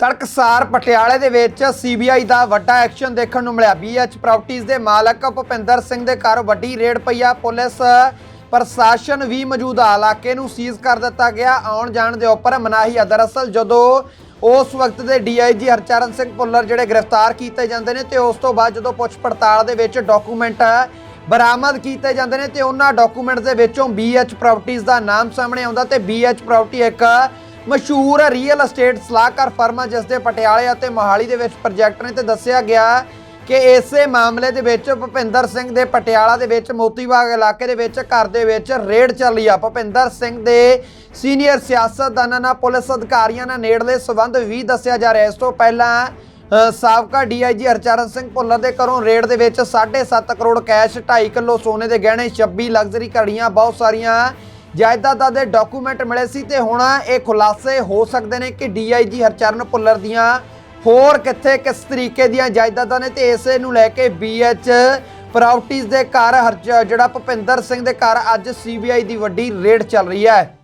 ਤੜਕਸਾਰ ਪਟਿਆਲੇ ਦੇ ਵਿੱਚ ਸੀਬੀਆਈ ਦਾ ਵੱਡਾ ਐਕਸ਼ਨ ਦੇਖਣ ਨੂੰ ਮਿਲਿਆ। ਬੀਐਚ ਪ੍ਰਾਪਰਟੀਆਂ ਦੇ ਮਾਲਕ ਭੁਪਿੰਦਰ ਸਿੰਘ ਦੇ ਘਰ ਵੱਡੀ ਰੇਡ ਪਈ ਆ। ਪੁਲਿਸ ਪ੍ਰਸ਼ਾਸਨ ਵੀ ਮੌਜੂਦਾ ਇਲਾਕੇ ਨੂੰ ਸੀਜ਼ ਕਰ ਦਿੱਤਾ ਗਿਆ। ਆਉਣ ਜਾਣ ਦੇ ਉੱਪਰ ਮਨਾਹੀ ਆ। ਦਰਅਸਲ ਜਦੋਂ ਉਸ ਵਕਤ ਦੇ ਡੀਆਈਜੀ ਹਰਚਰਨ ਸਿੰਘ ਭੁੱਲਰ ਜਿਹੜੇ ਗ੍ਰਿਫਤਾਰ ਕੀਤੇ ਜਾਂਦੇ ਨੇ ਤੇ ਉਸ ਤੋਂ ਬਾਅਦ ਜਦੋਂ ਪੁੱਛ ਪੜਤਾਲ ਦੇ ਵਿੱਚ ਡਾਕੂਮੈਂਟ ਬਰਾਮਦ ਕੀਤੇ ਜਾਂਦੇ ਨੇ ਤੇ ਉਹਨਾਂ ਡਾਕੂਮੈਂਟ ਦੇ ਵਿੱਚੋਂ BH ਪ੍ਰਾਪਰਟੀਆਂ ਦਾ ਨਾਮ ਸਾਹਮਣੇ ਆਉਂਦਾ ਤੇ BH ਪ੍ਰਾਪਰਟੀ ਇੱਕ ਮਸ਼ਹੂਰ ਰੀਅਲ ਅਸਟੇਟ ਸਲਾਹਕਾਰ ਫਰਮ ਜਿਸ ਦੇ ਪਟਿਆਲੇ ਅਤੇ ਮੋਹਾਲੀ ਦੇ ਵਿੱਚ ਪ੍ਰੋਜੈਕਟ ਨੇ ਤੇ ਦੱਸਿਆ ਗਿਆ ਕਿ ਇਸੇ ਮਾਮਲੇ ਦੇ ਵਿੱਚ ਭੁਪਿੰਦਰ ਸਿੰਘ ਦੇ ਪਟਿਆਲਾ ਦੇ ਵਿੱਚ ਮੋਤੀਬਾਗ ਇਲਾਕੇ ਦੇ ਵਿੱਚ ਘਰ ਦੇ ਵਿੱਚ ਰੇਡ ਚੱਲੀ ਆ। ਭੁਪਿੰਦਰ ਸਿੰਘ ਦੇ ਸੀਨੀਅਰ ਸਿਆਸਤਦਾਨਾਂ ਨਾਲ ਪੁਲਿਸ ਅਧਿਕਾਰੀਆਂ ਨਾਲ ਨੇੜਲੇ ਸਬੰਧ ਵੀ ਦੱਸਿਆ ਜਾ ਰਿਹਾ। ਇਸ ਤੋਂ ਪਹਿਲਾਂ ਅ, ਸਾਬਕਾ ਡੀਆਈਜੀ ਹਰਚਰਨ ਸਿੰਘ ਭੁੱਲਰ ਦੇ ਘਰੋਂ ਰੇਡ ਦੇ ਵਿੱਚ 7.5 ਕਰੋੜ ਕੈਸ਼ 2.5 ਕਿਲੋ ਸੋਨੇ ਦੇ ਗਹਿਣੇ 26 ਲਗਜ਼ਰੀ ਘੜੀਆਂ ਬਹੁਤ ਸਾਰੀਆਂ ਜਾਇਦਾਦਾਂ ਦੇ ਡਾਕੂਮੈਂਟ ਮਿਲੇ ਸੀ ਤੇ ਹੁਣ ਇਹ ਖੁਲਾਸੇ ਹੋ ਸਕਦੇ ਨੇ ਕਿ ਡੀਆਈਜੀ ਹਰਚਰਨ ਭੁੱਲਰ ਦੀਆਂ ਹੋਰ ਕਿੱਥੇ ਕਿਸ ਤਰੀਕੇ ਦੀਆਂ ਜਾਇਦਾਦਾਂ ਨੇ ਤੇ ਇਸੇ ਨੂੰ ਲੈ ਕੇ ਬੀਐਚ ਪ੍ਰਾਪਰਟੀਆਂ ਦੇ ਘਰ ਹਰਜ- ਜਿਹੜਾ ਭੁਪਿੰਦਰ ਸਿੰਘ ਦੇ ਘਰ ਅੱਜ ਸੀਬੀਆਈ ਦੀ ਵੱਡੀ ਰੇਡ ਚੱਲ ਰਹੀ ਹੈ।